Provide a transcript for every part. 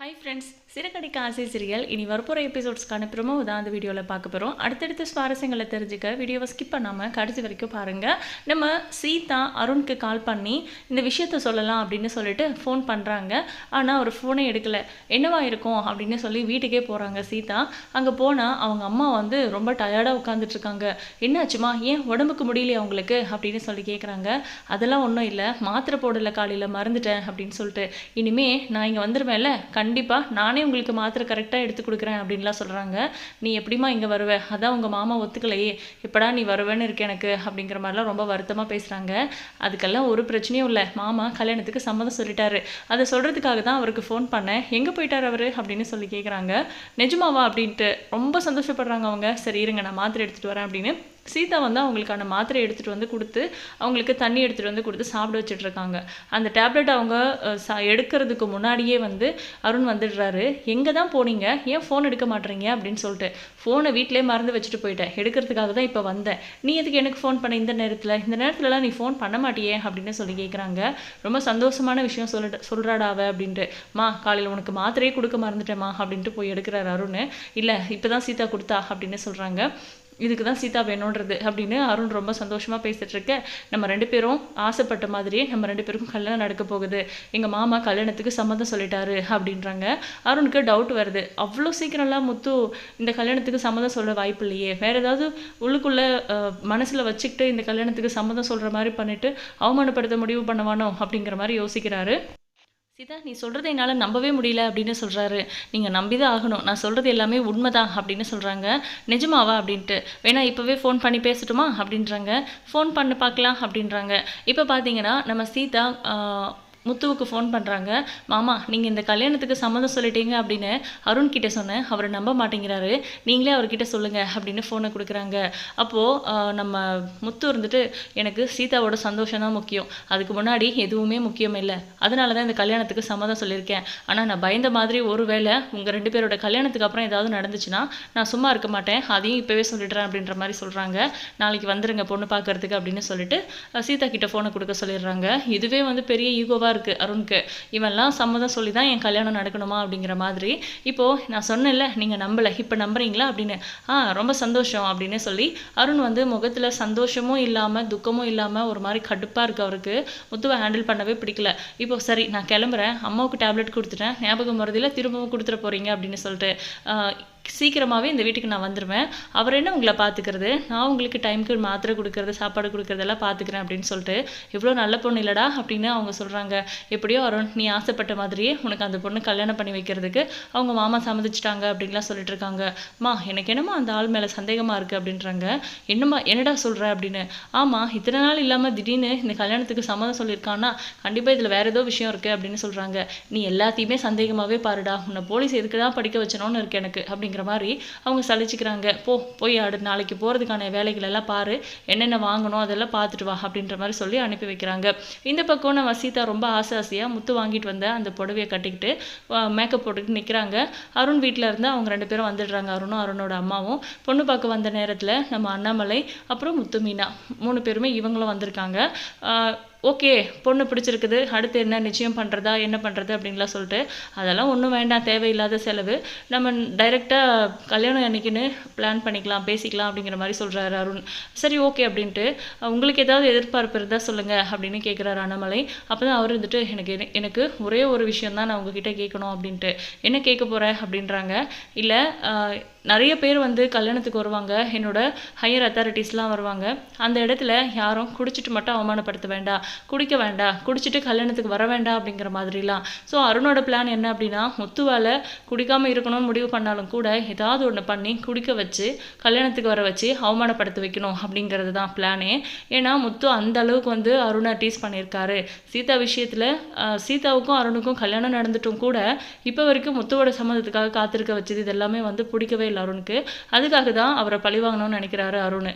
Hi friends Siragadikka ஆசை serial இனி வரப்போகிற எபிசோட்ஸ்க்கான ப்ரொமோ தான் அந்த வீடியோவில் பார்க்க போகிறோம் அடுத்தடுத்த சுவாரஸ்யங்களை தெரிஞ்சுக்க வீடியோவை ஸ்கிப் பண்ணாமல் கடைசி வரைக்கும் பாருங்கள் நம்ம சீதா அருணுக்கு கால் பண்ணி இந்த விஷயத்த சொல்லலாம் அப்படின்னு சொல்லிட்டு ஃபோன் பண்ணுறாங்க ஆனால் அவர் ஃபோனே எடுக்கலை. என்னவா இருக்கும் அப்படின்னு சொல்லி வீட்டுக்கே போகிறாங்க சீதா. அங்கே போனால் அவங்க அம்மா வந்து ரொம்ப டயர்டாக உட்காந்துட்ருக்காங்க என்னாச்சுமா? ஏன் உடம்புக்கு முடியலையா அவங்களுக்கு அப்படின்னு சொல்லி கேட்குறாங்க அதெல்லாம் ஒன்றும் இல்லை. மாத்திரை போடலை காலையில் மறந்துட்டேன் அப்படின்னு சொல்லிட்டு. இனிமே நான் இங்கே வந்துடுவேன்ல கண்டிப்பாக நானே உங்களுக்கு மாத்திரை கரெக்டாக எடுத்து கொடுக்குறேன் அப்படின்லாம் சொல்கிறாங்க நீ எப்படிம்மா இங்கே வருவ? அதான் உங்கள் மாமா ஒத்துக்கலையே. எப்படா நீ வருவேன்னு இருக்கு எனக்கு? அப்படிங்கிற மாதிரிலாம் ரொம்ப வருத்தமாக பேசுகிறாங்க அதுக்கெல்லாம் ஒரு பிரச்சனையும் இல்லை. மாமா கல்யாணத்துக்கு சம்மதம் சொல்லிட்டாரு. அதை சொல்கிறதுக்காக தான் அவருக்கு ஃபோன் பண்ணேன். எங்கே போயிட்டார் அவர்? அப்படின்னு சொல்லி கேட்குறாங்க நிஜமாவா? அப்படின்ட்டு ரொம்ப சந்தோஷப்படுறாங்க அவங்க. சரி இருங்க நான் மாத்திரை எடுத்துகிட்டு வரேன் அப்படின்னு சீதா வந்து அவங்களுக்கான மாத்திரை எடுத்துகிட்டு வந்து கொடுத்து அவங்களுக்கு தண்ணி எடுத்துகிட்டு வந்து கொடுத்து சாப்பிட வச்சுட்ருக்காங்க அந்த டேப்லெட் அவங்க சா எடுக்கிறதுக்கு முன்னாடியே வந்து அருண் வந்துடுறாரு. எங்கே தான் போனீங்க? ஏன் ஃபோன் எடுக்க மாட்டேறீங்க அப்படின்னு சொல்லிட்டு ஃபோனை வீட்டிலே மறந்து வச்சுட்டு போயிட்டேன். எடுக்கிறதுக்காக தான் இப்போ வந்தேன். நீ எதுக்கு எனக்கு ஃபோன் பண்ண இந்த நேரத்தில்? இந்த நேரத்துலலாம் நீ ஃபோன் பண்ண மாட்டியே? அப்படின்னு சொல்லி கேட்குறாங்க ரொம்ப சந்தோஷமான விஷயம் சொல்லிட்டு சொல்கிறாடா அவ அப்படின்ட்டு. மா காலையில் உனக்கு மாத்திரையே கொடுக்க மறந்துட்டேம்மா அப்படின்ட்டு போய் எடுக்கிறாரு அருண். இல்லை இப்போ தான் சீதா கொடுத்தா அப்படின்னு சொல்கிறாங்க இதுக்கு தான் சீதா வேணுன்றது அப்படின்னு அருண் ரொம்ப சந்தோஷமாக பேசிகிட்ருக்க நம்ம ரெண்டு பேரும் ஆசைப்பட்ட மாதிரியே நம்ம ரெண்டு பேருக்கும் கல்யாணம் நடக்க போகுது. எங்கள் மாமா கல்யாணத்துக்கு சம்மதம் சொல்லிட்டாரு அப்படின்றாங்க. அருணுக்கு டவுட் வருது. அவ்வளோ சீக்கிரம்லாம் முத்து இந்த கல்யாணத்துக்கு சம்மதம் சொல்ல வாய்ப்பு இல்லையே. வேற ஏதாவது உள்ளுக்குள்ளே மனசில் வச்சுக்கிட்டு இந்த கல்யாணத்துக்கு சம்மதம் சொல்கிற மாதிரி பண்ணிவிட்டு அவமானப்படுத்த முடிவு பண்ணவானோ அப்படிங்கிற மாதிரி யோசிக்கிறாரு. சீதா நீ சொல்கிறது என்னால் நம்பவே முடியல அப்படின்னு சொல்கிறாரு நீங்கள் நம்பி தான் ஆகணும். நான் சொல்கிறது எல்லாமே உண்மைதான் அப்படின்னு சொல்கிறாங்க நிஜமாவா அப்படின்ட்டு. வேணா இப்போவே ஃபோன் பண்ணி பேசட்டுமா அப்படின்றாங்க. ஃபோன் பண்ணி பார்க்கலாம் அப்படின்றாங்க. இப்போ பார்த்தீங்கன்னா நம்ம சீதா முத்துவுக்கு ஃபோன் பண்ணுறாங்க மாமா நீங்கள் இந்த கல்யாணத்துக்கு சம்மதம் சொல்லிட்டீங்க அப்படின்னு அருண் கிட்ட சொன்னேன். அவர் நம்ப மாட்டேங்கிறாரு. நீங்களே அவர்கிட்ட சொல்லுங்கள் அப்படின்னு ஃபோனை கொடுக்குறாங்க. அப்போது நம்ம முத்து இருந்துட்டு எனக்கு சீதாவோட சந்தோஷம் தான் முக்கியம். அதுக்கு முன்னாடி எதுவுமே முக்கியம் இல்லை. அதனால தான் இந்த கல்யாணத்துக்கு சம்மதம் சொல்லியிருக்கேன். ஆனால் நான் பயந்த மாதிரி ஒரு வேளை உங்கள் ரெண்டு பேரோட கல்யாணத்துக்கு அப்புறம் ஏதாவது நடந்துச்சுன்னா நான் சும்மா இருக்க மாட்டேன். அதையும் இப்போவே சொல்லிடுறேன் அப்படின்ற மாதிரி சொல்கிறாங்க நாளைக்கு வந்துடுங்க பொண்ணு பார்க்கறதுக்கு அப்படின்னு சொல்லிட்டு சீதா கிட்ட ஃபோனை கொடுக்க சொல்லிடுறாங்க. இதுவே வந்து பெரிய ஈகோவாக இருக்குது அருணுக்கு. இவன்லாம் சம்மதம் சொல்லி தான் என் கல்யாணம் நடக்கணுமா அப்படிங்கிற மாதிரி. இப்போது நான் சொன்னேன்ல நீங்கள் நம்பலை. இப்போ நம்புறீங்களா அப்படின்னு. ஆ ரொம்ப சந்தோஷம் அப்படின்னு சொல்லி அருண் வந்து முகத்தில் சந்தோஷமும் இல்லாமல் துக்கமும் இல்லாமல் ஒரு மாதிரி கடுப்பாக இருக்கு அவருக்கு. முத்துவை ஹேண்டில் பண்ணவே பிடிக்கல. இப்போ சரி நான் கிளம்புறேன். அம்மாவுக்கு டேப்லெட் கொடுத்துட்டேன். ஞாபகம் வருதில்ல திரும்பவும் கொடுத்துட போகிறீங்க அப்படின்னு சொல்லிட்டு. சீக்கிரமாகவே இந்த வீட்டுக்கு நான் வந்துடுவேன் அவர் என்ன உங்களை பார்த்துக்கிறது நான் உங்களுக்கு டைமுக்கு மாத்திரை கொடுக்கறது சாப்பாடு கொடுக்கறதெல்லாம் பார்த்துக்கிறேன் அப்படின்னு சொல்லிட்டு இவ்வளோ நல்ல பொண்ணு இல்லடா அப்படின்னு அவங்க சொல்கிறாங்க எப்படியோ அருண் நீ ஆசைப்பட்ட மாதிரியே உனக்கு அந்த பொண்ணு கல்யாணம் பண்ணி வைக்கிறதுக்கு அவங்க மாமா சம்மதிச்சிட்டாங்க அப்படின்லாம் சொல்லிட்டு இருக்காங்க. மா எனக்கு என்னமோ அந்த ஆள் மேலே சந்தேகமாக இருக்குது அப்படின்றாங்க. என்னம்மா என்னடா சொல்கிற அப்படின்னு. ஆமாம் இத்தனை நாள் இல்லாமல் திடீர்னு இந்த கல்யாணத்துக்கு சம்மதம் சொல்லியிருக்கான்னா கண்டிப்பாக இதில் வேறு ஏதோ விஷயம் இருக்குது அப்படின்னு சொல்கிறாங்க நீ எல்லாத்தையுமே சந்தேகமாகவே பாருடா. உன்னை போலீஸ் எதுக்கு தான் படிக்க வச்சனோன்னு இருக்கு எனக்கு அப்படிங்கிற மாதிரி அவங்க சலிச்சுக்கிறாங்க. போ போய் அடு நாளைக்கு போகிறதுக்கான வேலைகள் எல்லாம் பாரு. என்னென்ன வாங்கணும் அதெல்லாம் பார்த்துட்டு வா அப்படின்ற மாதிரி சொல்லி அனுப்பி வைக்கிறாங்க. இந்த பக்கம் நம்ம சீதா ரொம்ப ஆசை ஆசையாக முத்து வாங்கிட்டு வந்த அந்த புடவையை கட்டிக்கிட்டு மேக்கப் போட்டுக்கிட்டு நிற்கிறாங்க அருண் வீட்டில் இருந்து அவங்க ரெண்டு பேரும் வந்துடுறாங்க. அருணும் அருணோட அம்மாவும். பொண்ணு பார்க்க வந்த நேரத்தில் நம்ம அண்ணாமலை அப்புறம் முத்து மீனா. மூணு பேருமே இவங்களும் வந்திருக்காங்க. ஓகே பொண்ணு பிடிச்சிருக்குது அடுத்து என்ன நிச்சயம் பண்ணுறதா என்ன பண்ணுறது அப்படின்லாம் சொல்லிட்டு அதெல்லாம் ஒன்றும் வேண்டாம் தேவையில்லாத செலவு. நம்ம டைரெக்டாக கல்யாணம் அன்னைக்குன்னு பிளான் பண்ணிக்கலாம் பேசிக்கலாம் அப்படிங்கிற மாதிரி சொல்கிறாரு அருண். சரி ஓகே அப்படின்ட்டு உங்களுக்கு ஏதாவது எதிர்பார்ப்பு இருந்தால் சொல்லுங்கள் அப்படின்னு கேட்குறாரு அண்ணாமலை. அப்போ தான் அவர் வந்துட்டு எனக்கு என்ன- எனக்கு ஒரே ஒரு விஷயம் தான் நான் உங்ககிட்ட கேட்கணும் அப்படின்ட்டு. என்ன கேட்க போகிறேன் அப்படின்றாங்க. இல்லை நிறைய பேர் வந்து கல்யாணத்துக்கு வருவாங்க. என்னோட ஹையர் அத்தாரிட்டிஸ்லாம் வருவாங்க. அந்த இடத்துல யாரும் குடிச்சிட்டு மட்டும் அவமானப்படுத்த வேண்டாம் குடிக்க வேண்டாம் குடிச்சிட்டு கல்யாணத்துக்கு வர வேண்டாம் அப்படிங்கிற மாதிரிலாம். ஸோ அருணோட பிளான் என்ன அப்படின்னா முத்துவால குடிக்காமல் இருக்கணும்னு முடிவு பண்ணாலும் கூட ஏதாவது ஒன்று பண்ணி குடிக்க வச்சு கல்யாணத்துக்கு வர வச்சு அவமானப்படுத்த வைக்கணும் அப்படிங்கிறது தான் பிளானே ஏன்னா முத்து அந்த அளவுக்கு வந்து அருணை டீஸ் பண்ணியிருக்காரு. சீதா விஷயத்தில் சீதாவுக்கும் அருணுக்கும் கல்யாணம் நடந்துட்டும் கூட இப்போ வரைக்கும் முத்துவோட சம்மந்தத்துக்காக காத்திருக்க வச்சது இது எல்லாமே வந்து பிடிக்கவே இல்லை. அருணுக்கு. அதுக்காக தான் அவரை பழி வாங்கணும்னு நினைக்கிறாரு அருண்.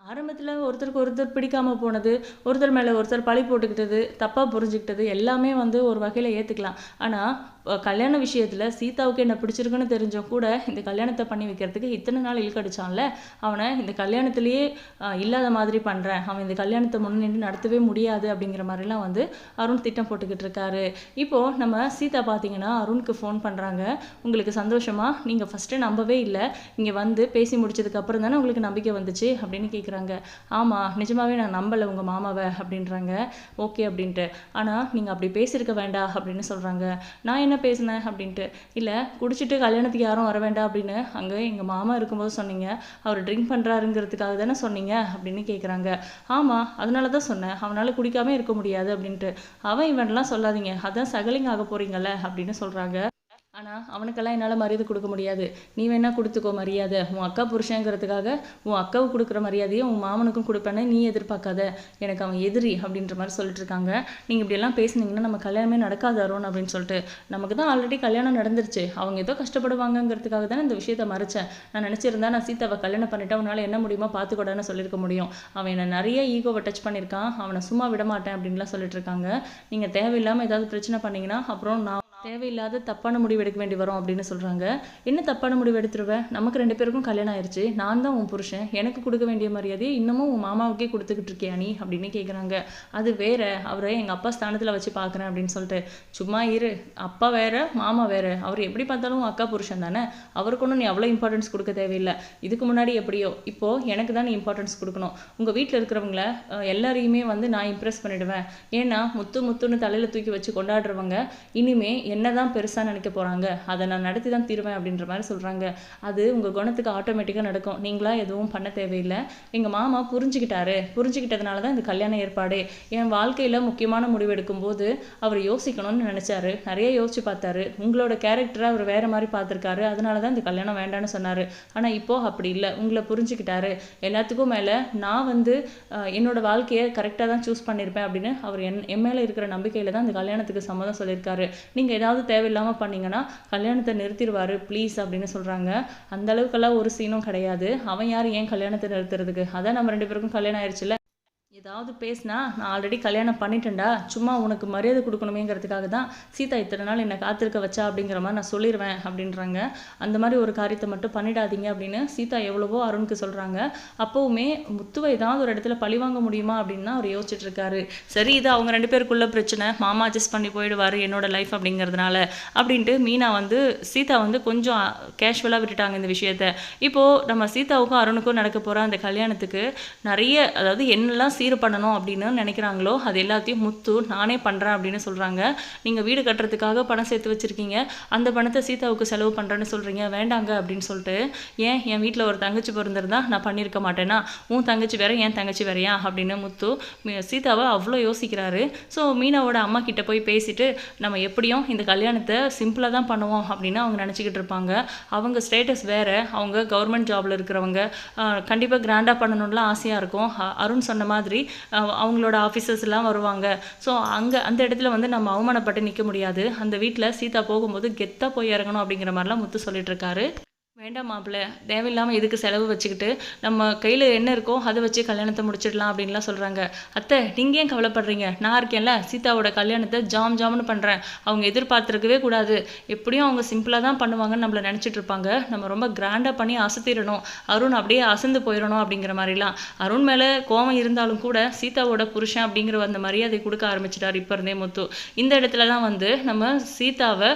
ஆரம்பத்தில் ஒருத்தருக்கு ஒருத்தர் பிடிக்காம போனது ஒருத்தர் மேலே ஒருத்தர் பழி போட்டுக்கிட்டது தப்பாக புரிஞ்சுக்கிட்டது எல்லாமே வந்து ஒரு வகையில் ஏற்றுக்கலாம் ஆனால் கல்யாண விஷயத்தில் சீதாவுக்கு என்ன பிடிச்சிருக்குன்னு தெரிஞ்சும் கூட இந்த கல்யாணத்தை பண்ணி வைக்கிறதுக்கு இத்தனை நாள் இழுக்கடிச்சான்ல அவனை இந்த கல்யாணத்திலேயே இல்லாத மாதிரி பண்ணுறேன் அவன் இந்த கல்யாணத்தை முன்னின்று நடத்தவே முடியாது அப்படிங்கிற மாதிரிலாம் வந்து அருண் திட்டம் போட்டுக்கிட்டு இருக்காரு. இப்போது நம்ம சீதா பார்த்தீங்கன்னா அருணுக்கு ஃபோன் பண்ணுறாங்க உங்களுக்கு சந்தோஷமா? நீங்கள் ஃபஸ்ட்டு நம்பவே இல்லை. இங்கே வந்து பேசி முடிச்சதுக்கப்புறம் தானே உங்களுக்கு நம்பிக்கை வந்துச்சு அப்படின்னு கேட்குறாங்க ஆமாம் நிஜமாகவே நான் நம்பலை உங்கள் மாமாவை அப்படின்றாங்க. ஓகே அப்படின்ட்டு. ஆனால் நீங்கள் அப்படி பேசியிருக்க வேண்டாம் அப்படின்னு சொல்கிறாங்க நான் என்ன பேசினேன் அப்படின்ட்டு. இல்லை குடிச்சிட்டு கல்யாணத்துக்கு யாரும் வர வேண்டாம் அப்படின்னு அங்கே எங்கள் மாமா இருக்கும்போது சொன்னீங்க. அவர் ட்ரிங்க் பண்ணுறாருங்கிறதுக்காக தானே சொன்னீங்க அப்படின்னு கேட்குறாங்க ஆமாம் அதனால தான் சொன்னேன். அவனால் குடிக்காம இருக்க முடியாது அப்படின்ட்டு. அவன் இவன்லாம் சொல்லாதீங்க. அதான் சகலிங் ஆக போறீங்கல்ல அப்படின்னு சொல்கிறாங்க ஆனால் அவனுக்கெல்லாம் என்னால் மரியாதை கொடுக்க முடியாது. நீ வேணால் கொடுத்துக்கோ மரியாதை. உன் அக்கா புருஷங்கிறதுக்காக உன் அக்காவுக்கு கொடுக்குற மரியாதையை உன் மாமனுக்கும் கொடுப்பேன்னு நீ எதிர்பார்க்காத. எனக்கு அவன் எதிரி அப்படின்ற மாதிரி சொல்லிட்டு இருக்காங்க. நீங்கள் இப்படியெல்லாம் பேசுனீங்கன்னா நம்ம கல்யாணமே நடக்காது அருண் அப்படின்னு சொல்லிட்டு. நமக்கு தான் ஆல்ரெடி கல்யாணம் நடந்துருச்சு. அவங்க ஏதோ கஷ்டப்படுவாங்கங்கிறதுக்காக தானே இந்த விஷயத்த மறைச்சேன். நான் நினச்சிருந்தா நான் சீதாவை கல்யாணம் பண்ணிட்டேன் உன்னால் என்ன முடியுமோ பார்த்துக்கூடாதுன்னு சொல்லியிருக்க முடியும். அவன் என்னை நிறைய ஈகோவை டச் பண்ணியிருக்கான். அவனை சும்மா விட மாட்டேன் அப்படின்லாம் சொல்லிட்டு இருக்காங்க. நீங்கள் தேவையில்லாமல் ஏதாவது பிரச்சனை பண்ணிங்கன்னா அப்புறம் நான் தேவையில்லாத தப்பான முடிவு எடுக்க வேண்டி வரும் அப்படின்னு சொல்கிறாங்க என்ன தப்பான முடிவு எடுத்துருவேன் நமக்கு ரெண்டு பேருக்கும் கல்யாணம் ஆயிடுச்சு நான் தான் உன் புருஷன். எனக்கு கொடுக்க வேண்டிய மரியாதையை இன்னமும் உன் மாமாவுக்கே கொடுத்துக்கிட்டு இருக்கியா நீ? அப்படின்னு கேட்குறாங்க அது வேற. அவரை எங்கள் அப்பா ஸ்தானத்தில் வச்சு பார்க்குறேன் அப்படின்னு சொல்லிட்டு. சும்மா இரு. அப்பா வேற மாமா வேற. அவர் எப்படி பார்த்தாலும் அக்கா புருஷன் தானே? அவருக்கு ஒன்றும் நீ அவ்வளோ இம்பார்ட்டன்ஸ் கொடுக்க தேவையில்லை. இதுக்கு முன்னாடி எப்படியோ. இப்போது எனக்கு தான் நீ இம்பார்ட்டன்ஸ் கொடுக்கணும். உங்கள் வீட்டில் இருக்கிறவங்கள எல்லாரையுமே வந்து நான் இம்ப்ரெஸ் பண்ணிடுவேன். ஏன்னா முத்து முத்துன்னு தலையில் தூக்கி வச்சு கொண்டாடுறவங்க இனிமே என்னதான் பெருசாக நினைக்க போகிறாங்க அதை நான் நடத்தி தான் தீருவேன் அப்படின்ற மாதிரி சொல்கிறாங்க அது உங்கள் குணத்துக்கு ஆட்டோமேட்டிக்காக நடக்கும். நீங்களா எதுவும் பண்ண தேவையில்லை. எங்கள் மாமா புரிஞ்சுக்கிட்டாரு. புரிஞ்சுக்கிட்டதுனால தான் இந்த கல்யாண ஏற்பாடே. என் வாழ்க்கையில் முக்கியமான முடிவு எடுக்கும்போது அவர் யோசிக்கணும்னு நினச்சாரு. நிறைய யோசிச்சு பார்த்தாரு. உங்களோட கேரக்டரை அவர் வேறு மாதிரி பார்த்துருக்காரு. அதனால தான் இந்த கல்யாணம் வேண்டாம்னு சொன்னார். ஆனால் இப்போ அப்படி இல்லை. உங்களை புரிஞ்சுக்கிட்டாரு. எல்லாத்துக்கும் மேலே நான் வந்து என்னோட வாழ்க்கையை கரெக்டாக தான் சூஸ் பண்ணியிருப்பேன் அப்படின்னு அவர் என் என் மேலே இருக்கிற நம்பிக்கையில் தான் இந்த கல்யாணத்துக்கு சம்மதம் சொல்லியிருக்காரு. நீங்கள் ஏதாவது தேவையில்லாம பண்ணீங்கன்னா கல்யாணத்தை நிறுத்திடுவாரு ப்ளீஸ் அப்படின்னு சொல்றாங்க. அந்த அளவுக்கெல்லாம் ஒரு சீனும் கிடையாது. அவன் யார் ஏன் கல்யாணத்தை நிறுத்துறதுக்கு? அதான் நம்ம ரெண்டு பேருக்கும் கல்யாணம் ஆயிடுச்சுல ஏதாவது பேசினா நான் ஆல்ரெடி கல்யாணம் பண்ணிட்டேன்டா. சும்மா உனக்கு மரியாதை கொடுக்கணுமேங்கிறதுக்காக தான் சீதா இத்தனை நாள் என்னை காத்திருக்க வச்சா அப்படிங்கிற மாதிரி நான் சொல்லிடுவேன் அப்படின்றாங்க. அந்த மாதிரி ஒரு காரியத்தை மட்டும் பண்ணிடாதீங்க அப்படின்னு சீதா எவ்வளவோ அருணுக்கு சொல்கிறாங்க அப்போவுமே முத்துவை ஏதாவது ஒரு இடத்துல பழி வாங்க முடியுமா அப்படின்னு அவர் யோசிச்சுட்டு இருக்காரு. சரி இது அவங்க ரெண்டு பேருக்குள்ள பிரச்சனை. மாமா அட்ஜஸ்ட் பண்ணி போயிடுவார் என்னோட லைஃப் அப்படிங்கிறதுனால அப்படின்ட்டு மீனா வந்து சீதா வந்து கொஞ்சம் கேஷுவலாக விட்டுட்டாங்க இந்த விஷயத்த. இப்போது நம்ம சீதாவுக்கும் அருணுக்கும் நடக்க போகிற அந்த கல்யாணத்துக்கு நிறைய அதாவது என்னெல்லாம் சீர் பண்ணணும் அப்படின்னு நினைக்கிறாங்களோ அது எல்லாத்தையும் முத்து நானே பண்ணுறேன் அப்படின்னு சொல்கிறாங்க நீங்கள் வீடு கட்டுறதுக்காக பணம் சேர்த்து வச்சுருக்கீங்க. அந்த பணத்தை சீதாவுக்கு செலவு பண்ணுறேன்னு சொல்கிறீங்க வேண்டாங்க அப்படின்னு சொல்லிட்டு ஏன் என் வீட்டில் ஒரு தங்கச்சி பிறந்திருந்தா நான் பண்ணியிருக்க மாட்டேனா? உன் தங்கச்சி வேற என் தங்கச்சி வேறையா? அப்படின்னு முத்து சீதாவை அவ்வளோ யோசிக்கிறாரு. ஸோ மீனாவோட அம்மா கிட்ட போய் பேசிட்டு நம்ம எப்படியும் இந்த கல்யாணத்தை சிம்பிளாக தான் பண்ணுவோம் அப்படின்னு அவங்க நினச்சிக்கிட்டு இருப்பாங்க. அவங்க ஸ்டேட்டஸ் வேறு. அவங்க கவர்மெண்ட் ஜாபில் இருக்கிறவங்க. கண்டிப்பாக கிராண்டாக பண்ணணும்லாம் ஆசையாக இருக்கும். அருண் சொன்ன மாதிரி மாதிரி அவங்களோட ஆஃபீஸர்ஸ் எல்லாம் வருவாங்க. ஸோ அங்கே அந்த இடத்துல வந்து நம்ம அவமானப்பட்டு நிற்க முடியாது. அந்த வீட்டில் சீதா போகும்போது கெத்தாக போய் இறங்கணும் அப்படிங்கிற மாதிரிலாம் முத்து சொல்லிட்டு இருக்காரு. வேண்டாம் மாப்பிள்ள தேவையில்லாமல் இதுக்கு செலவு வச்சுக்கிட்டு நம்ம கையில் என்ன இருக்கோ அதை வச்சு கல்யாணத்தை முடிச்சிடலாம் அப்படின்லாம் சொல்கிறாங்க அத்தை நீங்கள் ஏன் கவலைப்படுறீங்க? நான் இருக்கேன்ல சீதாவோட கல்யாணத்தை ஜாம் ஜாம்னு பண்ணுறேன் அவங்க எதிர்பார்த்துருக்கவே கூடாது. எப்படியும் அவங்க சிம்பிளாக தான் பண்ணுவாங்கன்னு நம்மள நினச்சிட்டு இருப்பாங்க. நம்ம ரொம்ப கிராண்டாக பண்ணி அசத்திடணும். அருண் அப்படியே அசந்து போயிடணும் அப்படிங்கிற மாதிரிலாம். அருண் மேலே கோவம் இருந்தாலும் கூட சீதாவோட புருஷன் அப்படிங்கிற அந்த மரியாதை கொடுக்க ஆரம்பிச்சிட்டார் இப்போ இருந்தே முத்து. இந்த இடத்துல தான் வந்து நம்ம சீதாவை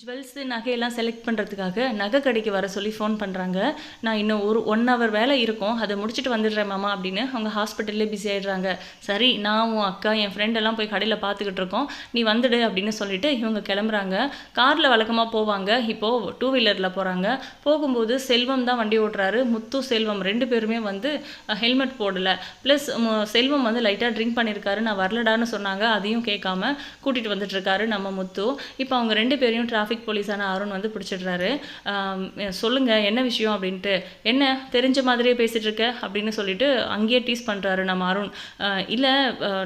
ஜுவல்ஸு நகையெல்லாம் செலக்ட் பண்ணுறதுக்காக நகை கடைக்கு வர சொல்லி ஃபோன் பண்ணுறாங்க நான் இன்னும் ஒரு ஒன் ஹவர் வேலை இருக்கும். அதை முடிச்சுட்டு வந்துடுறேன் மாமா அப்படின்னு அவங்க ஹாஸ்பிட்டல்லே பிஸி ஆகிடுறாங்க சரி நான் உன் அக்கா என் ஃப்ரெண்டெல்லாம் போய் கடையில் பார்த்துக்கிட்டு இருக்கோம். நீ வந்துடு அப்படின்னு சொல்லிட்டு இவங்க கிளம்புறாங்க. காரில் வழக்கமாக போவாங்க. இப்போது டூ வீலரில் போகிறாங்க போகும்போது செல்வம் தான் வண்டி ஓட்டுறாரு. முத்து செல்வம் ரெண்டு பேருமே வந்து ஹெல்மெட் போடலை. ப்ளஸ் செல்வம் வந்து லைட்டாக ட்ரிங்க் பண்ணியிருக்காரு. நான் வரலடான்னு சொன்னாங்க. அதையும் கேட்காம கூட்டிகிட்டு வந்துட்டுருக்காரு நம்ம முத்து. இப்போ அவங்க ரெண்டு பேரையும் டிராஃபிக் டிராஃபிக் போலீஸான அருண் வந்து பிடிச்சிடுறாரு. சொல்லுங்கள் சொல்லுங்க என்ன விஷயம் அப்படின்ட்டு. என்ன தெரிஞ்ச மாதிரியே பேசிகிட்டு இருக்க அப்படின்னு சொல்லிட்டு அங்கேயே டீஸ் பண்ணுறாரு நம்ம அருண். இல்லை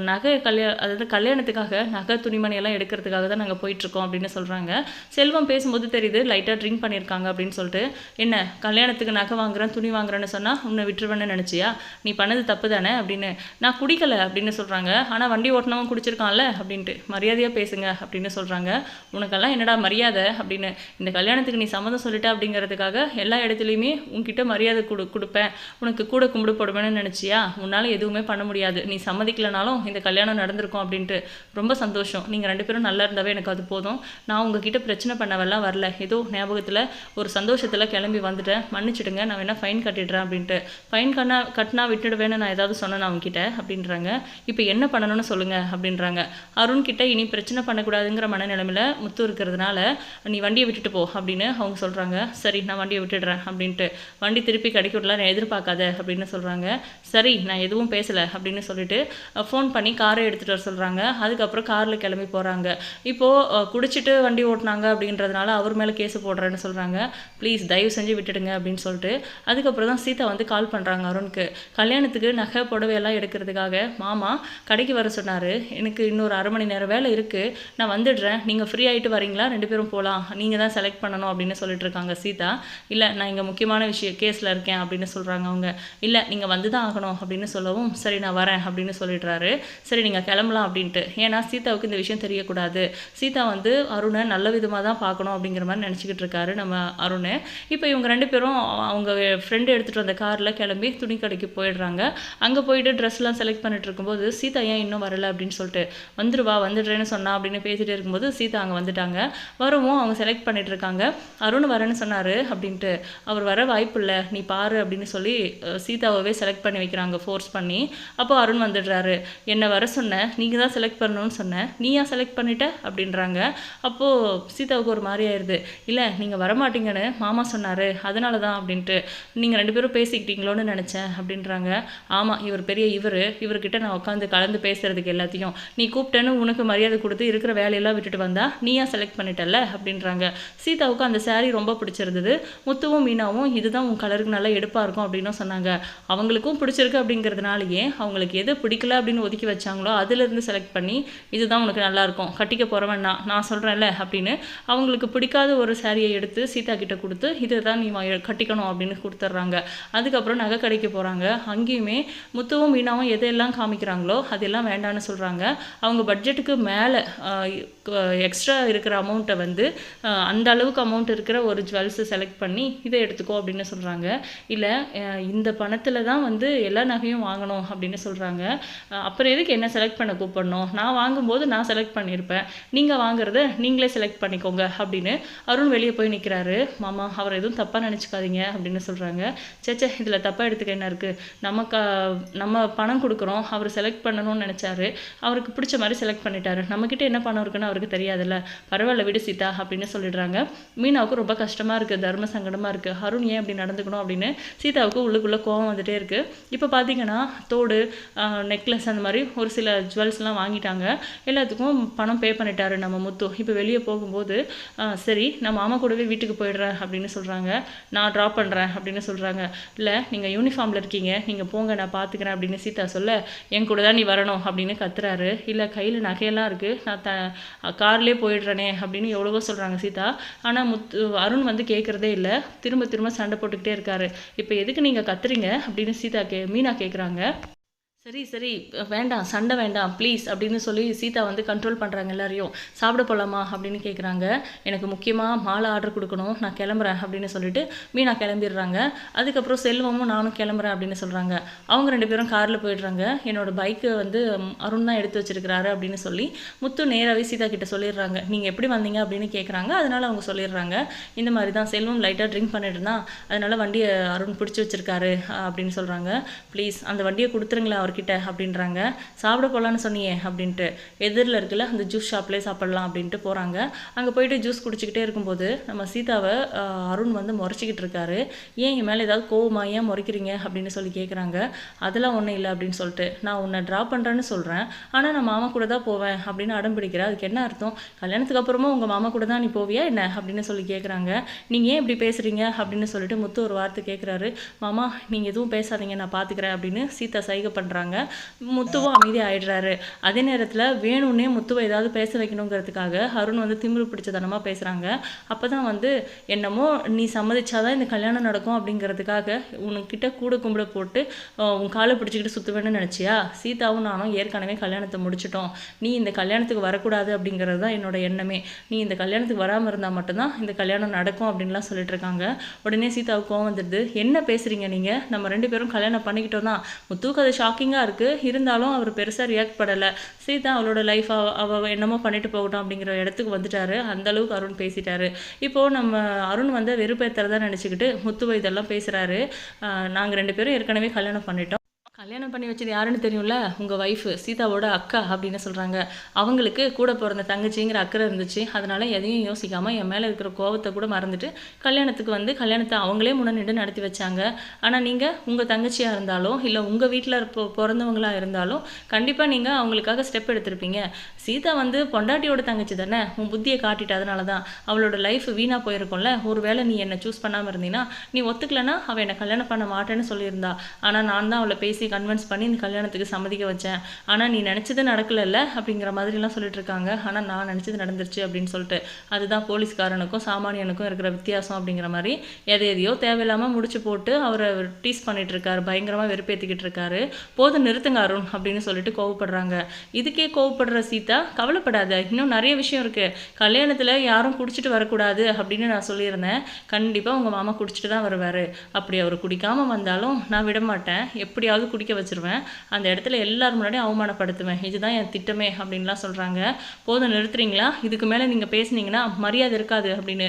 நகை கல்யா அதாவது கல்யாணத்துக்காக நகை துணிமணி எல்லாம் எடுக்கிறதுக்காக தான் நாங்கள் போயிட்டுருக்கோம் அப்படின்னு சொல்கிறாங்க செல்வம் பேசும்போது தெரியுது லைட்டாக ட்ரிங்க் பண்ணியிருக்காங்க அப்படின்னு சொல்லிட்டு. என்ன கல்யாணத்துக்கு நகை வாங்குறேன் துணி வாங்குறேன்னு சொன்னால் உன்னை விட்டுருவேன்னு நினச்சியா? நீ பண்ணது தப்பு தானே அப்படின்னு. நான் குடிக்கலை அப்படின்னு சொல்கிறாங்க ஆனால் வண்டி ஓட்டினவன் குடிச்சிருக்கான்ல அப்படின்ட்டு. மரியாதையாக பேசுங்க அப்படின்னு சொல்கிறாங்க உனக்கெல்லாம் என்னடா மரியாதை? அப்படின்னு இந்த கல்யாணத்துக்கு நீ சம்மதம் சொல்லிட்ட அப்படிங்கிறதுக்காக எல்லா இடத்துலையுமே உன்கிட்ட மரியாதை கொடு கொடுப்பேன். உனக்கு கூட கும்பிடு போடுவேன்னு நினச்சியா? உன்னால் எதுவுமே பண்ண முடியாது. நீ சம்மதிக்கலனாலும் இந்த கல்யாணம் நடந்திருக்கும் அப்படின்ட்டு ரொம்ப சந்தோஷம். நீங்கள் ரெண்டு பேரும் நல்லா இருந்தாவே எனக்கு அது போதும். நான் உங்ககிட்ட பிரச்சனை பண்ணவெல்லாம் வரல. ஏதோ ஞாபகத்தில் ஒரு சந்தோஷத்தில் கிளம்பி வந்துட்டேன். மன்னிச்சிடுங்க நான் வேணால் ஃபைன் கட்டிடுறேன் அப்படின்ட்டு. ஃபைன் கண்ணா கட்டினா விட்டுடுவேன்னு நான் ஏதாவது சொன்னேன் அவங்ககிட்ட அப்படின்றாங்க. இப்போ என்ன பண்ணணும்னு சொல்லுங்கள் அப்படின்றாங்க. அருண் கிட்ட இனி பிரச்சனை பண்ணக்கூடாதுங்கிற மனநிலைமையில் முத்து இருக்கிறதுனால நீ வண்டியை விட்டுட்டு போ அப்படின்னு அவங்க சொல்கிறாங்க சரி நான் வண்டியை விட்டுடுறேன் அப்படின்ட்டு. வண்டி திருப்பி கிடைக்க விடல நான் எதிர்பார்க்காத அப்படின்னு சொல்கிறாங்க சரி நான் எதுவும் பேசலை அப்படின்னு சொல்லிட்டு ஃபோன் பண்ணி காரை எடுத்துகிட்டு வர சொல்கிறாங்க அதுக்கப்புறம் காரில் கிளம்பி போகிறாங்க இப்போது குடிச்சிட்டு வண்டி ஓட்டினாங்க அப்படின்றதுனால அவர் மேலே கேஸ் போடுறேன்னு சொல்கிறாங்க ப்ளீஸ் தயவு செஞ்சு விட்டுடுங்க அப்படின்னு சொல்லிட்டு. அதுக்கப்புறம் தான் சீதா வந்து கால் பண்ணுறாங்க அருணுக்கு. கல்யாணத்துக்கு நகை புடவையெல்லாம் எடுக்கிறதுக்காக மாமா கடைக்கு வர சொன்னார். எனக்கு இன்னொரு அரை மணி நேரம் வேலை இருக்குது நான் வந்துடுறேன். நீங்கள் ஃப்ரீ ஆகிட்டு வரீங்களா? ரெண்டு பேரும் போகலாம் நீங்கள் தான் செலக்ட் பண்ணணும் அப்படின்னு சொல்லிட்டு இருக்காங்க சீதா. இல்லை நான் இங்கே முக்கியமான விஷயம் கேஸில் இருக்கேன் அப்படின்னு சொல்கிறாங்க அவங்க. இல்லை நீங்கள் வந்து தான் ஆகணும் அப்படின்னு சொல்லவும் சரி நான் வரேன் அப்படின்னு சொல்லிடுறாரு. சரி நீங்கள் கிளம்பலாம் அப்படின்ட்டு. ஏன்னா சீதாவுக்கு இந்த விஷயம் தெரியக்கூடாது. சீதா வந்து அருணை நல்ல விதமாக தான் பார்க்கணும் அப்படிங்கிற மாதிரி நினச்சிக்கிட்டு இருக்காரு நம்ம அருண். இப்போ இவங்க ரெண்டு பேரும் அவங்க ஃப்ரெண்டு எடுத்துகிட்டு வந்த காரில் கிளம்பி துணி கடைக்கு போயிடுறாங்க. அங்கே போயிட்டு ட்ரெஸ்லாம் செலக்ட் பண்ணிட்டு இருக்கும்போது சீதா ஏன் இன்னும் வரல அப்படின்னு சொல்லிட்டு வந்துடுவா வந்துடுறேன்னு சொன்னா அப்படின்னு பேசிட்டு இருக்கும்போது சீதா அங்கே வந்துட்டாங்க. வரவும் அவங்க செலக்ட் பண்ணிட்டு இருக்காங்க அருண் வரேன்னு சொன்னார் அப்படின்ட்டு. அவர் வர வாய்ப்பு இல்லை நீ பாரு அப்படின்னு சொல்லி அஹ், சீதாவை செலக்ட் பண்ணி வைக்கிறாங்க ஃபோர்ஸ் பண்ணி. அப்போ அருண் வந்துடுறாரு. என்னை வர சொன்னேன் நீங்கள் தான் செலக்ட் பண்ணணும்னு சொன்னேன் நீயா செலக்ட் பண்ணிட்ட? அப்படின்றாங்க. அப்போது சீதாவுக்கு ஒரு மாதிரி ஆயிடுது இல்லை நீங்கள் வரமாட்டீங்கன்னு மாமா சொன்னார் அதனால தான் அப்படின்ட்டு. நீங்கள் ரெண்டு பேரும் பேசிக்கிட்டீங்களோன்னு நினச்சேன் அப்படின்றாங்க. ஆமாம் இவர் பெரிய இவர். இவர்கிட்ட நான் உட்காந்து கலந்து பேசுகிறதுக்கு எல்லாத்தையும். நீ கூப்பிட்டேன்னு உனக்கு மரியாதை கொடுத்து இருக்கிற வேலையெல்லாம் விட்டுட்டு வந்தா நீயா செலக்ட் பண்ணிட்டல அப்படின்றாங்க. சீதாவுக்கு அந்த சாரீ ரொம்ப பிடிச்சிருந்தது. முத்துவும் மீனாவும் இதுதான் உன் கலருக்கு நல்லா எடுப்பாக இருக்கும் அப்படின்னும் சொன்னாங்க. அவங்களுக்கும் பிடிச்சிருக்கு அப்படிங்கிறதுனாலயே அவங்களுக்கு எது பிடிக்கல அப்படின்னு ஒதுக்கி வச்சாங்களோ அதுலேருந்து செலக்ட் பண்ணி இதுதான் உனக்கு நல்லா இருக்கும் கட்டிக்க போகிறவன் நான் நான் சொல்கிறேன்ல அப்படின்னு அவங்களுக்கு பிடிக்காத ஒரு சாரியை எடுத்து சீதா கிட்ட கொடுத்து இதை தான் நீ கட்டிக்கணும் அப்படின்னு கொடுத்துட்றாங்க அதுக்கப்புறம் நகை கடைக்கு போகிறாங்க அங்கேயுமே முத்துவும் மீனாவும் எதையெல்லாம் காமிக்கிறாங்களோ அதெல்லாம் வேண்டான்னு சொல்கிறாங்க அவங்க பட்ஜெட்டுக்கு மேலே எக்ஸ்ட்ரா இருக்கிற அமௌண்ட்டை வந்து வந்து அந்த அளவுக்கு அமௌண்ட் இருக்கிற ஒரு ஜுவல்ஸை செலக்ட் பண்ணி இதை எடுத்துக்கோ அப்படின்னு சொல்கிறாங்க இல்லை இந்த பணத்தில் தான் வந்து எல்லா நகையும் வாங்கணும் அப்படின்னு சொல்கிறாங்க அப்புறம் எதுக்கு என்ன செலக்ட் பண்ண கூப்பிடணும்? நான் வாங்கும்போது நான் செலக்ட் பண்ணியிருப்பேன் நீங்கள் வாங்குறத நீங்களே செலக்ட் பண்ணிக்கோங்க அப்படின்னு அருண் வெளியே போய் நிற்கிறாரு மாமா அவர் எதுவும் தப்பாக நினச்சிக்காதீங்க அப்படின்னு சொல்கிறாங்க சேச்சே இதில் தப்பாக எடுத்துக்க என்ன இருக்குது நம்ம க நம்ம பணம் கொடுக்குறோம். அவர் செலக்ட் பண்ணணும்னு நினச்சாரு. அவருக்கு பிடிச்ச மாதிரி செலக்ட் பண்ணிட்டாரு. நம்மக்கிட்ட என்ன பணம் இருக்குன்னு அவருக்கு தெரியாதுல்ல. பரவாயில்ல விடு சீதா. அப்படின்னு சொல்லிடுறாங்க. மீனாவுக்கு ரொம்ப கஷ்டமாக இருக்குது தர்ம சங்கடமாக இருக்குது அருண் ஏன் அப்படி நடந்துக்கணும் அப்படின்னு சீதாவுக்கு உள்ளுக்குள்ளே கோவம் வந்துட்டே இருக்குது இப்போ பார்த்தீங்கன்னா தோடு நெக்லஸ் அந்த மாதிரி ஒரு சில ஜுவல்ஸ்லாம் வாங்கிட்டாங்க. எல்லாத்துக்கும் பணம் பே பண்ணிட்டாரு நம்ம முத்து. இப்போ வெளியே போகும்போது சரி நான் மாமா கூடவே வீட்டுக்கு போயிடுறேன் அப்படின்னு சொல்கிறாங்க நான் ட்ராப் பண்ணுறேன் அப்படின்னு சொல்கிறாங்க இல்லை நீங்கள் யூனிஃபார்மில் இருக்கீங்க. நீங்கள் போங்க நான் பார்த்துக்கிறேன் அப்படின்னு சீதா சொல்ல என் கூட தான் நீ வரணும் அப்படின்னு கத்துறாரு. இல்லை கையில் நகையெல்லாம் இருக்குது நான் த கார்லேயே போயிடுறேனே அப்படின்னு எவ்வளோ போக சொல்கிறாங்க சீதா. ஆனால் முத்து அருண் வந்து கேட்குறதே இல்லை. திரும்ப திரும்ப சண்டை போட்டுக்கிட்டே இருக்காரு. இப்போ எதுக்கு நீங்கள் கத்துறீங்க? அப்படின்னு சீதா கே மீனா கேட்குறாங்க சரி சரி வேண்டாம் சண்டை வேண்டாம் ப்ளீஸ் அப்படின்னு சொல்லி சீதா வந்து கண்ட்ரோல் பண்ணுறாங்க எல்லாரையும். சாப்பிட போகலாமா அப்படின்னு கேட்குறாங்க எனக்கு முக்கியமாக மாலை ஆர்டர் கொடுக்கணும் நான் கிளம்புறேன் அப்படின்னு சொல்லிட்டு மீனா கிளம்பிடுறாங்க. அதுக்கப்புறம் செல்வமும் நானும் கிளம்புறேன் அப்படின்னு சொல்கிறாங்க அவங்க ரெண்டு பேரும் காரில் போயிடுறாங்க. என்னோடய பைக்கு வந்து அருண் தான் எடுத்து வச்சிருக்கிறாரு அப்படின்னு சொல்லி முத்து நேராகவே சீதா கிட்ட சொல்லிடுறாங்க. நீங்கள் எப்படி வந்தீங்க அப்படின்னு கேட்குறாங்க அதனால அவங்க சொல்லிடுறாங்க. இந்த மாதிரி தான் செல்வம் லைட்டாக ட்ரிங்க் பண்ணிட்டு இருந்தான். அதனால் வண்டியை அருண் பிடிச்சி வச்சிருக்காரு அப்படின்னு சொல்கிறாங்க ப்ளீஸ் அந்த வண்டியை கொடுத்துருங்களேன் அவர் அவர்கிட்ட அப்படின்றாங்க. சாப்பிட போகலான்னு சொன்னியே அப்படின்ட்டு. எதிரில் இருக்குல்ல அந்த ஜூஸ் ஷாப்லேயே சாப்பிடலாம் அப்படின்ட்டு போகிறாங்க அங்கே போயிட்டு ஜூஸ் குடிச்சிக்கிட்டே இருக்கும்போது நம்ம சீதாவை அருண் வந்து முறைச்சிக்கிட்டு இருக்காரு. ஏன் என் மேலே ஏதாவது கோவமா ஏன் முறைக்கிறீங்க? அப்படின்னு சொல்லி கேட்குறாங்க அதெல்லாம் ஒன்றும் இல்லை அப்படின்னு சொல்லிட்டு. நான் உன்னை ட்ராப் பண்ணுறேன்னு சொல்கிறேன் ஆனால் நான் மாமா கூட தான் போவேன் அப்படின்னு அடம் பிடிக்கிறேன் அதுக்கு என்ன அர்த்தம்? கல்யாணத்துக்கு அப்புறமா உங்கள் மாமா கூட தான் நீ போவியா என்ன? அப்படின்னு சொல்லி கேட்குறாங்க நீங்கள் ஏன் இப்படி பேசுகிறீங்க அப்படின்னு சொல்லிட்டு முத்து ஒரு வார்த்தை கேட்குறாரு மாமா நீங்கள் எதுவும் பேசாதீங்க நான் பார்த்துக்கிறேன் அப்படின்னு சீதா சைகை பண்ணுறாங்க முத்துவும் அமைதி ஆயிடுறாரு. அதே நேரத்தில் வேணும்னே முத்துவை ஏதாவது பேச வைக்கணுங்கிறதுக்காக அருண் வந்து திமிரு பிடிச்சதனமாக பேசுகிறாங்க அப்போ தான் வந்து என்னமோ நீ சம்மதிச்சாதான் இந்த கல்யாணம் நடக்கும் அப்படிங்கிறதுக்காக உனக்கிட்ட கூட கும்பிட போட்டு உன் காலை பிடிச்சிக்கிட்டு சுற்றுவேன்னு நினச்சியா? சீதாவும் நானும் ஏற்கனவே கல்யாணத்தை முடிச்சிட்டோம். நீ இந்த கல்யாணத்துக்கு வரக்கூடாது அப்படிங்கிறது தான் என்னோட எண்ணமே. நீ இந்த கல்யாணத்துக்கு வராமல் இருந்தால் மட்டும்தான் இந்த கல்யாணம் நடக்கும் அப்படின்லாம் சொல்லிட்டு இருக்காங்க உடனே சீதாவுக்கு கோவம் வந்துடுது. என்ன பேசுறீங்க நீங்கள் நம்ம ரெண்டு பேரும் கல்யாணம் பண்ணிக்கிட்டோம் தான். முத்துக்கு அது ஷாக்கிங் ஷாக்கிங்காக இருக்குது இருந்தாலும் அவர் பெருசாக ரியாக்ட் பண்ணலை சீதா அவளோட லைஃப் அவ என்னமோ பண்ணிட்டு போகட்டும் அப்படிங்கிற இடத்துக்கு வந்துட்டாரு. அந்தளவுக்கு அருண் பேசிட்டாரு. இப்போது நம்ம அருண் வந்து வெறுப்பேற்றுறதா நினச்சிக்கிட்டு முத்துவை இதெல்லாம் பேசுகிறாரு நாங்கள் ரெண்டு பேரும் ஏற்கனவே கல்யாணம் பண்ணிட்டோம். கல்யாணம் பண்ணி வச்சது யாருன்னு தெரியும்ல? உங்கள் ஒய்ஃபு சீதாவோட அக்கா அப்படின்னு சொல்கிறாங்க அவங்களுக்கு கூட பிறந்த தங்கச்சிங்கிற அக்கறை இருந்துச்சு. அதனால் எதையும் யோசிக்காமல் என் மேலே இருக்கிற கோவத்தை கூட மறந்துட்டு கல்யாணத்துக்கு வந்து கல்யாணத்தை அவங்களே முன்னணிட்டு நடத்தி வச்சாங்க. ஆனால் நீங்கள் உங்கள் தங்கச்சியாக இருந்தாலும் இல்லை உங்கள் வீட்டில் பிறந்தவங்களாக இருந்தாலும் கண்டிப்பாக நீங்கள் அவங்களுக்காக ஸ்டெப் எடுத்திருப்பீங்க. சீதா வந்து பொண்டாட்டியோட தங்கச்சி தானே? உன் புத்தியை காட்டிட்டு அதனால தான் அவளோட லைஃப் வீணாக போயிருக்கும்ல? ஒருவேளை நீ என்னை சூஸ் பண்ணாமல் இருந்தீங்கன்னா நீ ஒத்துக்கலைன்னா அவள் என்னை கல்யாணம் பண்ண மாட்டேன்னு சொல்லியிருந்தா. ஆனால் நான் தான் அவளை பேசி கன்வின்ஸ் பண்ணி இந்த கல்யாணத்துக்கு சம்மதிக்க வச்சேன். ஆனால் நீ நினச்சது நடக்கலைல்ல? அப்படிங்கிற மாதிரிலாம் சொல்லிட்டு இருக்காங்க. ஆனால் நான் நினச்சது நடந்துருச்சு அப்படின்னு சொல்லிட்டு. அதுதான் போலீஸ்காரனுக்கும் சாமானியனுக்கும் இருக்கிற வித்தியாசம் அப்படிங்கிற மாதிரி எதை எதையோ தேவையில்லாமல் முடிச்சு போட்டு அவரை டீஸ் பண்ணிட்டு இருக்காரு. பயங்கரமாக வெறுப்பேற்றிக்கிட்டு இருக்காரு. போதும் நிறுத்துங்க அருண் அப்படின்னு சொல்லிட்டு கோவப்படுறாங்க. இதுக்கே கோவப்படுற சீதா கவலைப்படாத. இன்னும் நிறைய விஷயம் இருக்கு. கல்யாணத்தில் யாரும் குடிச்சிட்டு வரக்கூடாது அப்படின்னு நான் சொல்லியிருந்தேன். கண்டிப்பாக உங்கள் மாமா குடிச்சிட்டு தான் வருவார். அப்படி அவர் குடிக்காமல் வந்தாலும் நான் விட மாட்டேன் எப்படியாவது குடிக்க வச்சிருவேன். அந்த இடத்துல எல்லாரும் முன்னாடியும் அவமானப்படுத்துவேன். இதுதான் என் திட்டமே அப்படின்லாம் சொல்கிறாங்க போதும் நிறுத்துறீங்களா? இதுக்கு மேலே நீங்கள் பேசுனீங்கன்னா மரியாதை இருக்காது அப்படின்னு.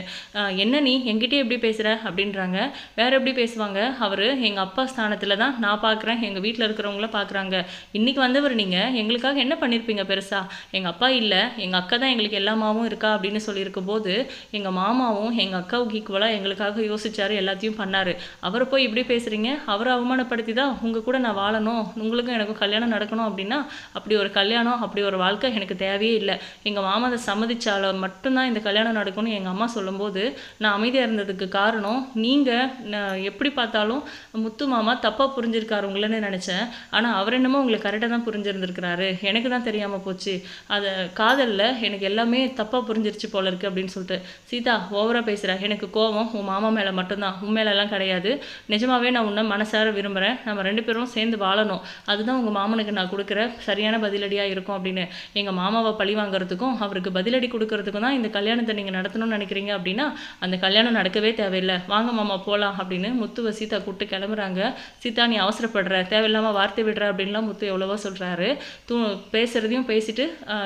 என்ன நீ? என்கிட்டயே எப்படி பேசுகிற அப்படின்றாங்க. வேற எப்படி பேசுவாங்க? அவர் எங்கள் அப்பா ஸ்தானத்தில் தான் நான் பார்க்குறேன் எங்கள் வீட்டில் இருக்கிறவங்கள பார்க்குறாங்க இன்னைக்கு வந்தவர் நீங்கள் எங்களுக்காக என்ன பண்ணியிருப்பீங்க பெருசா? எங்கள் அப்பா இல்லை. எங்கள் அக்கா தான் எங்களுக்கு எல்லாமாவும் இருக்கா? அப்படின்னு சொல்லியிருக்கும் போது எங்கள் மாமாவும் எங்கள் அக்காவுக்கு ஈக்குவலாக எங்களுக்காக யோசிச்சார் எல்லாத்தையும் பண்ணார். அவரை போய் இப்படி பேசுகிறீங்க அவரை அவமானப்படுத்தி தான் உங்கள் கூட நான் வாழணும் உங்களுக்கும் எனக்கும் கல்யாணம் நடக்கணும் அப்படின்னா அப்படி ஒரு கல்யாணம் அப்படி ஒரு வாழ்க்கை எனக்கு தேவையே இல்லை. எங்கள் மாமா அதை சம்மதிச்சால மட்டும்தான் இந்த கல்யாணம் நடக்கும்னு எங்கள் அம்மா சொல்லும்போது நான் அமைதியாக இருந்ததுக்கு காரணம் நீங்கள் எப்படி பார்த்தாலும் முத்து மாமா தப்பாக புரிஞ்சிருக்காரு உங்களன்னு நினச்சேன். ஆனால் அவர் என்னமோ உங்களை கரெக்டாக தான் புரிஞ்சிருந்திருக்கிறாரு. எனக்கு தான் தெரியாமல் போச்சு. அதை காதலில் எனக்கு எல்லாமே தப்பாக புரிஞ்சிருச்சு போல இருக்கு அப்படின்னு சொல்லிட்டு சீதா ஓவராக பேசுகிற எனக்கு கோவம் உன் மாமா மேலே மட்டும்தான். உன் மேலெல்லாம் கிடையாது. நிஜமாகவே நான் உன்னை மனசார விரும்புகிறேன் நம்ம ரெண்டு பேரும் சேர்ந்து வாழணும். அதுதான் உங்கள் மாமனுக்கு நான் கொடுக்குற சரியான பதிலடியாக இருக்கும் அப்படின்னு. எங்கள் மாமாவை பழி வாங்குறதுக்கும் அவருக்கு பதிலடி கொடுக்கறதுக்கும் தான் இந்த கல்யாணத்தை நீங்கள் நடத்தணும்னு நினைக்கிறீங்க அப்படின்னா அந்த கல்யாணம் நடக்கவே தேவையில்லை. வாங்க மாமா போகலாம் அப்படின்னு முத்துவை சீதா கூப்பிட்டு கிளம்புறாங்க. சீதா நீ அவசரப்படுற தேவையில்லாமல் வார்த்தை விடுற அப்படின்லாம் முத்து எவ்வளவோ சொல்கிறாரு தூ பேசுகிறதையும் பேசிட்டு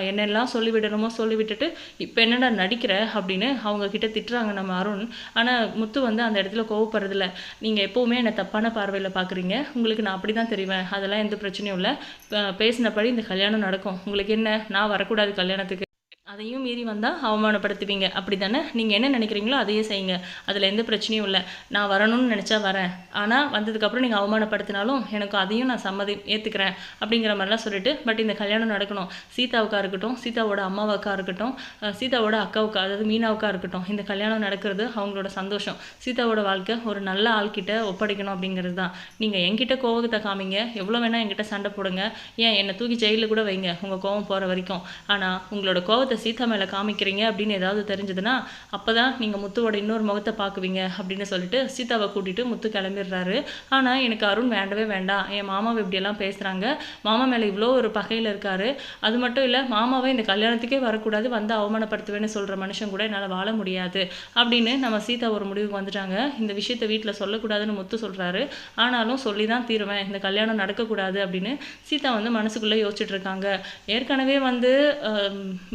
என்னெல்லாம் சொல்லிவிடணுமோ சொல்லிவிட்டுட்டு இப்போ என்னடா நடிக்கிற? அப்படின்னு அவங்க கிட்ட திட்டுறாங்க நம்ம அருண். ஆனால் முத்து வந்து அந்த இடத்துல கோவப்படுறதில்ல. நீங்கள் எப்போவுமே என்னை தப்பான பார்வையில் பார்க்குறீங்க உங்களுக்கு நான் அப்படி தான் தெரிவேன். அதெல்லாம் எந்த பிரச்சனையும் இல்லை. பேசினபடி இந்த கல்யாணம் நடக்கும். உங்களுக்கு என்ன? நான் வரக்கூடாது கல்யாணத்துக்கு. அதையும் மீறி வந்தால் அவமானப்படுத்துவீங்க. அப்படி தானே நீங்கள் என்ன நினைக்கிறீங்களோ அதையே செய்யுங்க. அதில் எந்த பிரச்சனையும் இல்லை. நான் வரணும்னு நினச்சா வரேன். ஆனால் வந்ததுக்கப்புறம் நீங்கள் அவமானப்படுத்தினாலும் எனக்கு அதையும் நான் சம்மதி ஏற்றுக்கிறேன் அப்படிங்கிற மாதிரிலாம் சொல்லிட்டு பட் இந்த கல்யாணம் நடக்கணும். சீதாவுக்கா இருக்கட்டும் சீதாவோட அம்மாவுக்கா இருக்கட்டும் சீதாவோட அக்காவுக்கா அதாவது மீனாவுக்கா இருக்கட்டும் இந்த கல்யாணம் நடக்கிறது அவங்களோட சந்தோஷம். சீதாவோட வாழ்க்கை ஒரு நல்ல ஆள்கிட்ட ஒப்படைக்கணும் அப்படிங்கிறது தான். நீங்கள் என்கிட்ட கோவத்தை காமிங்க. எவ்வளோ வேணால் என்கிட்ட சண்டை போடுங்க. ஏன் என்னை தூக்கி ஜெயிலில் கூட வைங்க. உங்கள் கோவம் போகிற வரைக்கும். ஆனால் உங்களோட கோவத்தை சீதா மேலே காமிக்கிறீங்க அப்படின்னு ஏதாவது தெரிஞ்சதுன்னா அப்போ தான் நீங்கள் முத்துவோட இன்னொரு முகத்தை பார்க்குவீங்க அப்படின்னு சொல்லிட்டு சீதாவை கூட்டிட்டு முத்து கிளம்பிடுறாரு. ஆனால் எனக்கு அருண் வேண்டவே வேண்டாம். என் மாமாவை இப்படியெல்லாம் பேசுகிறாங்க மாமா மேலே இவ்வளோ ஒரு பகையில் இருக்காரு. அது மட்டும் இல்லை மாமாவை இந்த கல்யாணத்துக்கே வரக்கூடாது வந்து அவமானப்படுத்துவேன்னு சொல்கிற மனுஷன் கூட என்னால் வாழ முடியாது அப்படின்னு நம்ம சீதா ஒரு முடிவுக்கு வந்துட்டாங்க. இந்த விஷயத்தை வீட்டில் சொல்லக்கூடாதுன்னு முத்து சொல்கிறாரு ஆனாலும் சொல்லி தான் தீருவேன். இந்த கல்யாணம் நடக்கக்கூடாது அப்படின்னு சீதா வந்து மனசுக்குள்ளே யோசிச்சுட்டு இருக்காங்க. ஏற்கனவே வந்து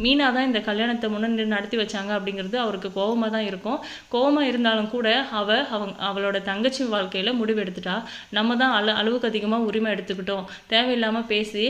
மீனா தான் இந்த கல்யாணத்தை முன்னே நடத்தி வச்சாங்க அப்படிங்கிறது அவருக்கு கோவமாக தான் இருக்கும். கோபமாக இருந்தாலும் கூட அவ அவங்க அவளோட தங்கச்சி வாழ்க்கையில் முடிவு எடுத்துட்டா நம்ம தான் அள அளவுக்கு அதிகமாக உரிமை எடுத்துக்கிட்டோம். தேவையில்லாமல் பேசி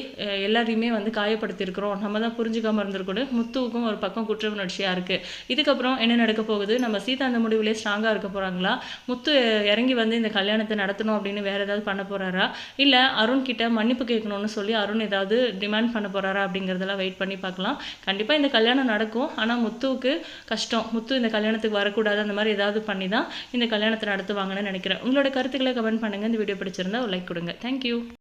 எல்லாரையுமே வந்து காயப்படுத்தியிருக்கிறோம். நம்ம தான் புரிஞ்சுக்காம இருந்திருக்கணும் முத்துவுக்கும் ஒரு பக்கம் குற்ற உணர்ச்சியாக இருக்குது இதுக்கப்புறம் என்ன நடக்க போகுது? நம்ம சீதா அந்த முடிவுலேயே ஸ்ட்ராங்காக இருக்க போகிறாங்களா முத்து இறங்கி வந்து இந்த கல்யாணத்தை நடத்தணும் அப்படின்னு வேறு ஏதாவது பண்ண போகிறாரா இல்லை அருண் கிட்ட மன்னிப்பு கேட்கணும்னு சொல்லி அருண் ஏதாவது டிமாண்ட் பண்ண போறாரா அப்படிங்கிறதெல்லாம் வெயிட் பண்ணி பார்க்கலாம். கண்டிப்பாக இந்த கல்யாணம் நடக்கும் ஆனால் முத்துவுக்கு கஷ்டம். முத்து இந்த கல்யாணத்துக்கு வரக்கூடாது அந்த மாதிரி ஏதாவது பண்ணி தான் இந்த கல்யாணத்தை நடத்துவாங்கன்னு நினைக்கிறேன். உங்களோட கருத்துக்களை கமெண்ட் பண்ணுங்க. இந்த வீடியோ பிடிச்சிருந்தா ஒரு லைக் கொடுங்க. தேங்க்யூ